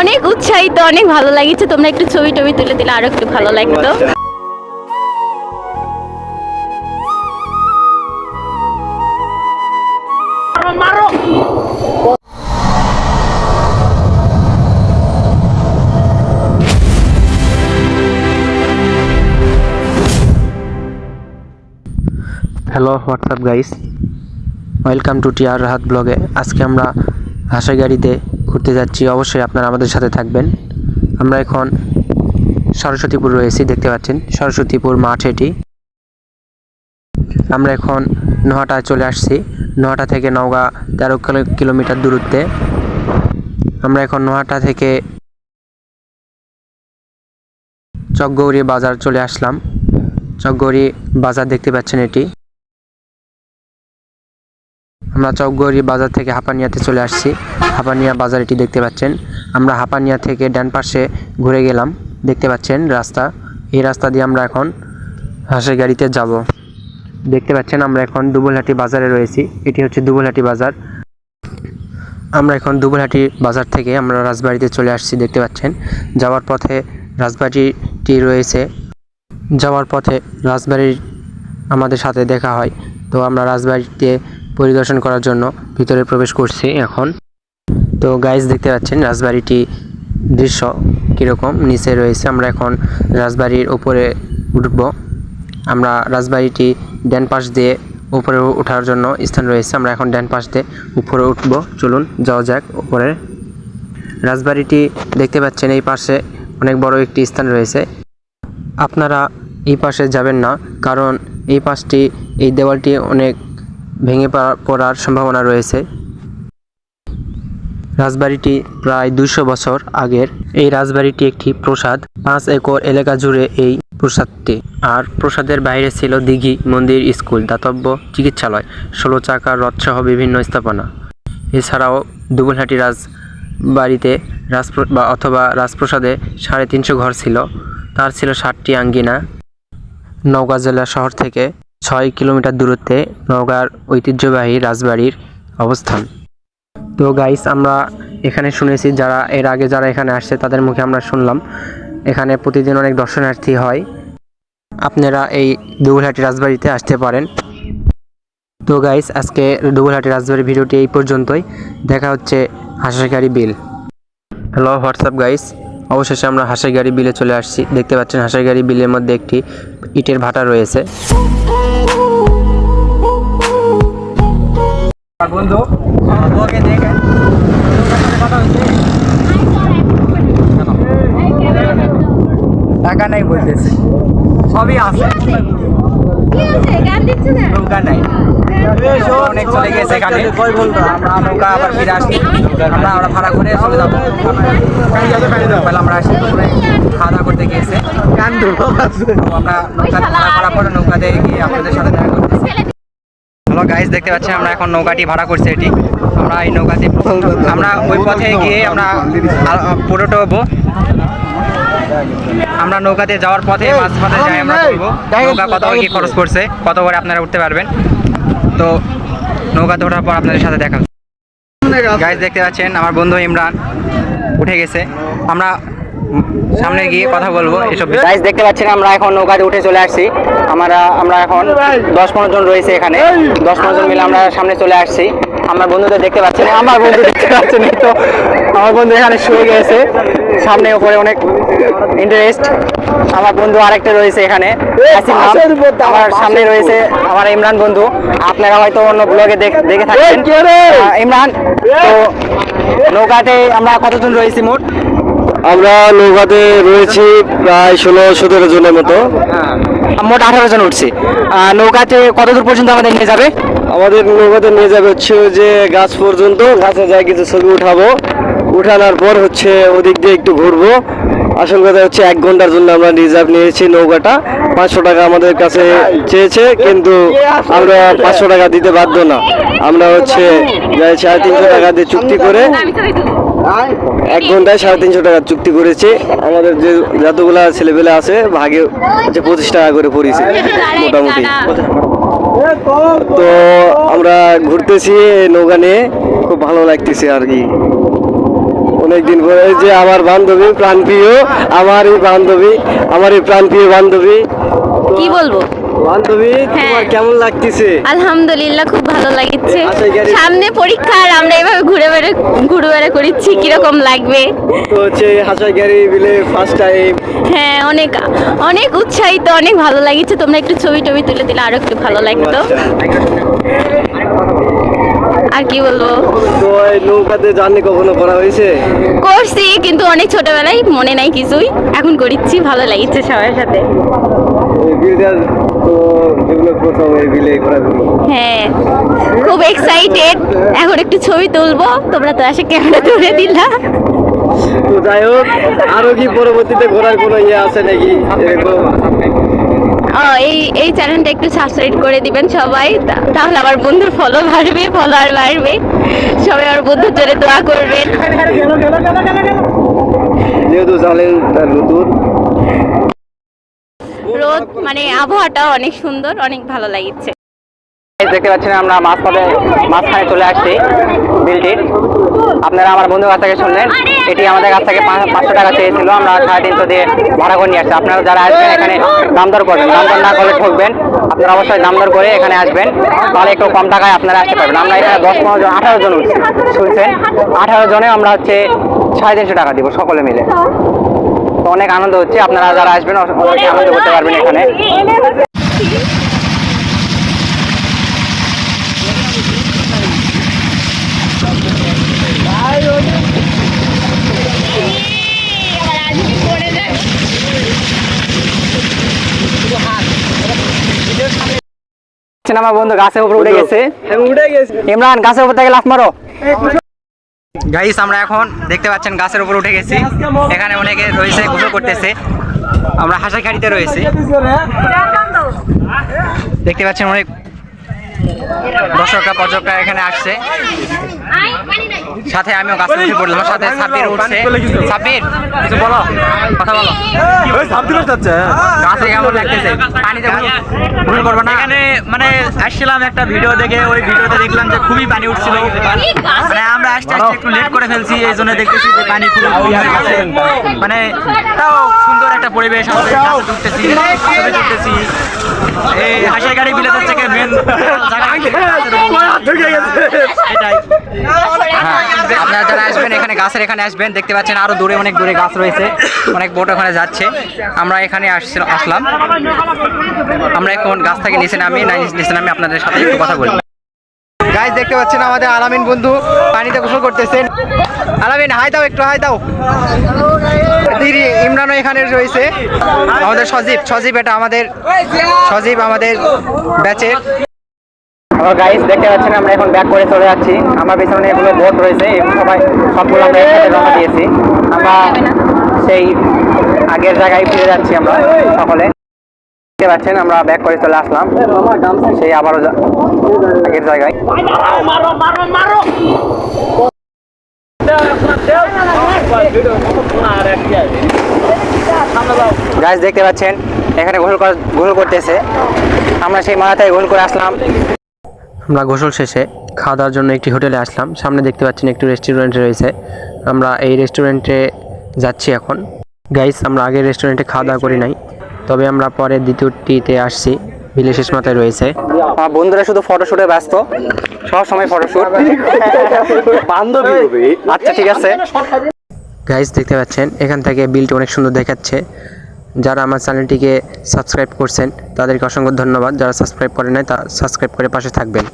অনেক উৎসাহিত, অনেক ভালো লাগছে তোমরা একটু ছবি টবি তুলে দিলে আরও একটু ভালো লাগতো। Hello what's up guys welcome to টিয়ার রাহাত ব্লগে আজকে আমরা হাঁসের গাড়িতে ঘুরতে যাচ্ছি, অবশ্যই আপনারা আমাদের সাথে থাকবেন। আমরা এখন সরস্বতীপুর রয়েছি, দেখতে পাচ্ছেন, সরস্বতীপুর মাঠ এটি। আমরা এখন নোহাটায় চলে আসছি নহাটা থেকে নওগাঁ তেরো কিলো- কিলোমিটার দূরত্বে। আমরা এখন নহাটা থেকে চকগৌরী বাজার চলে আসলাম। চকগৌরী বাজার দেখতে পাচ্ছেন এটি। আমরা চকগৌরী বাজার থেকে হাপানিয়াতে চলে আসছি। হাপানিয়া বাজার এটি দেখতে পাচ্ছেন। আমরা হাপানিয়া থেকে ডান পাশে ঘুরে গেলাম। দেখতে পাচ্ছেন রাস্তা। এই রাস্তা দিয়ে আমরা এখন হাঁসের গাড়িতে যাব। দেখতে পাচ্ছেন আমরা এখন দুবলহাটি বাজারে রয়েছি। এটি হচ্ছে দুবলহাটি বাজার। আমরা এখন দুবলহাটি বাজার থেকে আমরা রাজবাড়িতে চলে আসছি, দেখতে পাচ্ছেন। যাওয়ার পথে রাজবাড়িটি রয়েছে। যাওয়ার পথে রাজবাড়ির আমাদের সাথে দেখা হয়। তো আমরা রাজবাড়িতে পরিদর্শন করার জন্য ভিতরে প্রবেশ করছি এখন। তো গাইজ দেখতে পাচ্ছেন রাজবাড়িটি দৃশ্য কীরকম? নিচে রয়েছে, আমরা এখন রাজবাড়ির উপরে উঠব। আমরা রাজবাড়িটি ড্যান পাশ দিয়ে উপরে ওঠার জন্য স্থান রয়েছে, আমরা এখন ড্যান পাশ দিয়ে উপরে উঠব। চলুন, যাওয়া যাক উপরে। রাজবাড়িটি দেখতে পাচ্ছেন, এই পাশে অনেক বড় একটি স্থান রয়েছে। আপনারা এই পাশে যাবেন না, কারণ এই পাশটি, এই দেওয়ালটি অনেক ভেঙে পড়া- পড়ার সম্ভাবনা রয়েছে। রাজবাড়িটি প্রায় দুশো বছর আগের। এই রাজবাড়িটি একটি প্রসাদ। পাঁচ একর এলাকা জুড়ে এই প্রসাদটি। আর প্রসাদের বাইরে ছিল দিঘি মন্দির স্কুল, দাতব্য চিকিৎসালয়, ষোলো চাকার রথসহ বিভিন্ন স্থাপনা। এছাড়াও দুবলহাটি রাজ বাড়িতে রাজপ্র, বা অথবা রাজপ্রসাদে সাড়ে তিনশো ঘর ছিল। তার ছিল ষাটটি আঙ্গিনা। নওগাঁ জেলা শহর থেকে ছয় কিলোমিটার দূরত্বে নওগাঁর ঐতিহ্যবাহী রাজবাড়ির অবস্থান। তো গাইস আমরা এখানে শুনেছি যারা, এর আগে যারা এখানে আসছে তাদের মুখে আমরা শুনলাম। এখানে প্রতিদিন অনেক দর্শনার্থী হয়। আপনারা এই দুবলহাটি রাজবাড়িতে আসতে পারেন। তো গাইস আজকে দুবলহাটি রাজবাড়ির ভিডিওটি এই পর্যন্তই। দেখা হচ্ছে হাঁসেরগাড়ি বিল। হ্যালো হোয়াটসঅ্যাপ গাইস অবশেষে আমরা হাঁসের গাড়ি বিলে চলে আসছি। দেখতে পাচ্ছেন হাঁসের গাড়ি বিলের মধ্যে একটি ইটের ভাটা রয়েছে। বন্ধু টাকা নাই বলতেছে। সবই আছে। নৌকা নাই। অনেক চলে গেছে এখানে। নৌকা আবার ফিরে আসি আমরা আমরা ভাড়া করে চলে যাব। আমরা খাওয়া করতে গিয়েছে। আমরা নৌকা ভাড়া পরে নৌকাতে গিয়ে আপনাদের সাথে দেখা করতেছি গাইস দেখতে পাচ্ছেন আমরা এখন নৌকাটি ভাড়া করছি এটি। আমরা এই নৌকাতে আমরা ওই পথে গিয়ে আমরা পুরোটা হব। আমরা নৌকাতে যাওয়ার পথে মাছ পথে যাই, আমরা বলব নৌকা কত কি খরচ করছে, কত করে আপনারা উঠতে পারবেন? তো নৌকাতে ওঠার পর আপনাদের সাথে দেখা গাইস দেখতে পাচ্ছেন আমার বন্ধু ইমরান উঠে গেছে। আমরা সামনে গিয়ে কথা বলব এসব গাইস দেখতে পাচ্ছেন আমরা এখন নৌকাতে উঠে চলে আসছি। আমরা আমরা এখন দশ পনেরো জন রয়েছে এখানে। দশ পনেরো জন মিলে আমরা সামনে চলে আসছি। আমার বন্ধুদের দেখতে পাচ্ছেন? আমার বন্ধু দেখতে পাচ্ছেন তো। আমার বন্ধু এখানে শুয়ে গেছে। সামনে উপরে অনেক ইন্টারেস্ট আমার বন্ধু আরেকটা রয়েছে এখানে। আমার সামনে রয়েছে আমার ইমরান বন্ধু। আপনারা হয়তো অন্য ব্লগে দেখে থাকবেন। ইমরান তো নৌকাতে আমরা কতজন রয়েছি মোট? আমরা নৌকাতে রয়েছি প্রায় ষোলো সতেরো জনের মতো। মোট আঠারো জন উঠছি। নৌকাতে কত দূর পর্যন্ত আমাদের নিয়ে যাবে? আমাদের নৌকাতে নিয়ে যাবে হচ্ছে যে গাছ পর্যন্ত। গাছে যায় কিছু ছবি উঠাবো। উঠানোর পর হচ্ছে ওদিক দিয়ে একটু ঘুরবো। আসল কথা হচ্ছে এক ঘণ্টার জন্য আমরা রিজার্ভ নিয়েছি নৌকাটা। পাঁচশো টাকা আমাদের কাছে চেয়েছে, কিন্তু আমরা পাঁচশো টাকা দিতে বাধ্য না। আমরা হচ্ছে সাড়ে তিনশো টাকা দিয়ে চুক্তি করে এক ঘন্টায় সাড়ে তিনশো টাকা চুক্তি করেছে। আমাদের যে যতগুলা ছেলেপেলে আছে, ভাগে হচ্ছে পঁচিশ টাকা করে পড়েছে মোটামুটি। তো আমরা ঘুরতেছি নৌকা নিয়ে, খুব ভালো লাগতেছে আর কি। অনেকদিন পরে যে আমার বান্ধবী প্রাণপ্রিয় আমার এই বান্ধবী আমার এই প্রাণপ্রিয় বান্ধবী। কি বলব? বান্ধবী তোমার হ্যাঁ। কেমন লাগতেছে? আলহামদুলিল্লাহ খুব ভালো লাগছে। আচ্ছা, সামনে পরীক্ষা আর আমরা এভাবে ঘুরে বেড়ে ঘুরে বেড়ে করেছি কীরকম লাগবে? তো হচ্ছে হাসাগারি বিলে ফার্স্ট টাইম হ্যাঁ অনেক অনেক উৎসাহিত অনেক ভালো লাগছে। তোমরা একটু ছবি টবি তুলে দিলে আরও একটু ভালো লাগতো। আর কি বলব? নৌকাতে জার্নি কখনো করা হয়েছে? করছি কিন্তু অনেক ছোটবেলায় মনে নাই কিছুই। এখন করিচ্ছি ভালো লাগছে সবার সাথে। হ্যাঁ খুব এক্সাইটেড এখন একটু ছবি তুলবো তোমরা তো আসে ক্যামেরা তুলে দিলা। তো যাই হোক আরও কি পরবর্তীতে ঘোরার কোনো ইয়ে আছে নাকি? এরকম? এই এই চ্যানেলটা একটু সাবস্ক্রাইব করে দিবেন সবাই। তাহলে আমার বন্ধুর ফলো বাড়বে ফলোয়ার বাড়বে। সবাই আমার বন্ধুর জন্য দোয়া করবেন। যেহেতু জানেন তার নতুন রোদ মানে আবহাওয়াটা অনেক সুন্দর অনেক ভালো লাগছে দেখতে পাচ্ছেন আমরা মাছ মাঝপথে, মাঝখানে চলে আসছি বিলটির। আপনারা আমার বন্ধুর কাছ থেকে শুনলেন, এটি আমাদের কাছ থেকে পাঁচশো টাকা চেয়েছিল, আমরা সাড়ে তিনশো দিয়ে ভাড়া করে নিয়ে আসছি। আপনারা যারা আসবেন এখানে, দাম দর করবেন। দাম দর না করলে ঠকবেন। আপনারা অবশ্যই দাম দর করে এখানে আসবেন। তাহলে একটু কম টাকায় আপনারা আসতে পারবেন। আমরা এখানে দশ, পনেরো জন, আঠারো জন শুনছেন? আঠারো জনে আমরা হচ্ছে সাড়ে তিনশো টাকা দিব সকলে মিলে। তো অনেক আনন্দ হচ্ছে। আপনারা যারা আসবেন অনেক আনন্দ করতে পারবেন এখানে। আমার বন্ধু গাছের উপর উঠে গেছে। উঠে গেছি। ইমরান গাছের উপর থেকে লাফ মারো। গাইস আমরা এখন দেখতে পাচ্ছেন গাছের উপর উঠে গেছি। এখানে অনেকে রয়েছে গোসল করতেছে। আমরা হাসা খাড়িতে রয়েছি। দেখতে পাচ্ছেন অনেক দর্শকরা পর্যটকরা এখানে আসছে। সাথে আমিও গাছে উঠে পড়লাম। সাথে সাপির উঠছে। সাপির কিছু বলো? কথা বলো। গাছে কেমন লাগতেছে? পানিতে ভুল করব না? এখানে মানে আসছিলাম একটা ভিডিও দেখে ওই ভিডিওতে দেখলাম যে খুবই পানি উঠছিল। মানে আসতে আসতে একটু লেট করে ফেলছি এই জন্য দেখতেছি যে পানি মানে তাও সুন্দর একটা পরিবেশ আমাদের গাছে তুলতেছি ছবি তুলতেছি এই হাসির গাড়ি বিলে থেকে মেন এটাই। আপনারা যারা আসবেন এখানে গাছের এখানে আসবেন দেখতে পাচ্ছেন আরও দূরে অনেক দূরে গাছ রয়েছে অনেক বোট ওখানে যাচ্ছে। আমরা এখানে আসছি আসলাম। আমরা এখন গাছ থেকে নিচে নামি না নিচে নামি আপনাদের সাথে একটু কথা বলি। গাছ দেখতে পাচ্ছেন আমাদের আলামিন বন্ধু পানিতে গোসল করতেছেন। আলামিন, হাই দাও একটু, হাই দাও। দিদি ইমরানও এখানে রয়েছে। আমাদের সজীব সজীব এটা আমাদের, সজীব আমাদের ব্যাচের গাইস দেখতে পাচ্ছেন, আমরা এখন ব্যাক করে চলে যাচ্ছি। আমার পিছনে এগুলো বোট রয়েছে সবাই, সবগুলো আমরা দিয়েছি। আমরা সেই আগের জায়গায় ফিরে যাচ্ছি আমরা সকলে। দেখতে পাচ্ছেন, আমরা ব্যাক করে চলে আসলাম। সেই আবারও আগের জায়গায়। গাছ দেখতে পাচ্ছেন, এখানে গোসল গোসল করতেছে। আমরা সেই মাথায় গোসল করে আসলাম। আমরা গোসল শেষে খাওয়া দাওয়ার জন্য একটি হোটেলে আসলাম। সামনে দেখতে পাচ্ছেন একটি রেস্টুরেন্ট রয়েছে। আমরা এই রেস্টুরেন্টে যাচ্ছি এখন। গাইস আমরা আগের রেস্টুরেন্টে খাওয়া দাওয়া করি নাই। তবে আমরা পরে দ্বিতীয়টিতে আসছি। বিলে শেষ মাথায় রয়েছে। আমার বন্ধুরা শুধু ফটোশুটে ব্যস্ত। সব সময় ফটোশুট বান্ধবী আচ্ছা ঠিক আছে। গাইস দেখতে পাচ্ছেন এখান থেকে বিলটি অনেক সুন্দর দেখাচ্ছে। যারা আমার চ্যানেলটিকে সাবস্ক্রাইব করছেন তাদেরকে অসংখ্য ধন্যবাদ। যারা সাবস্ক্রাইব করে নাই তা সাবস্ক্রাইব করে পাশে থাকবেন।